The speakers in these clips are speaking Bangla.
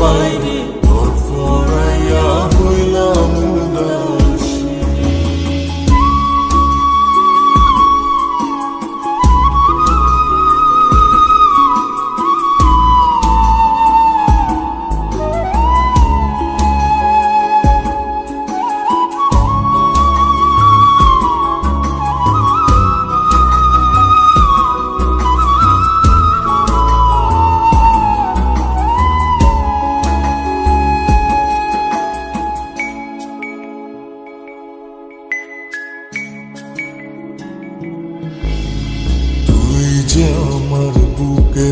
বাইরে তোর ফরাইয়া হইলাম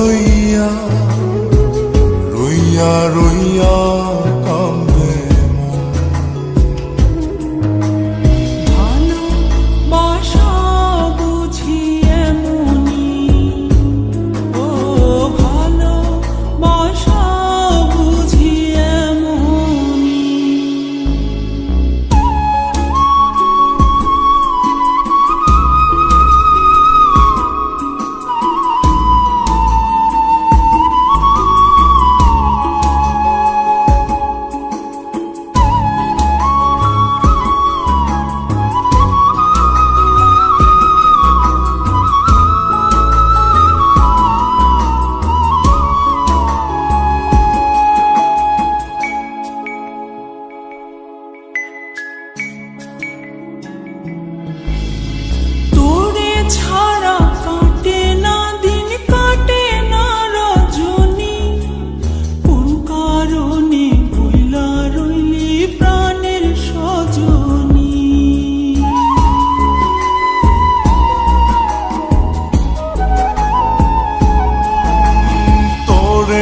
তোরে লইয়া রইয়া রইয়া।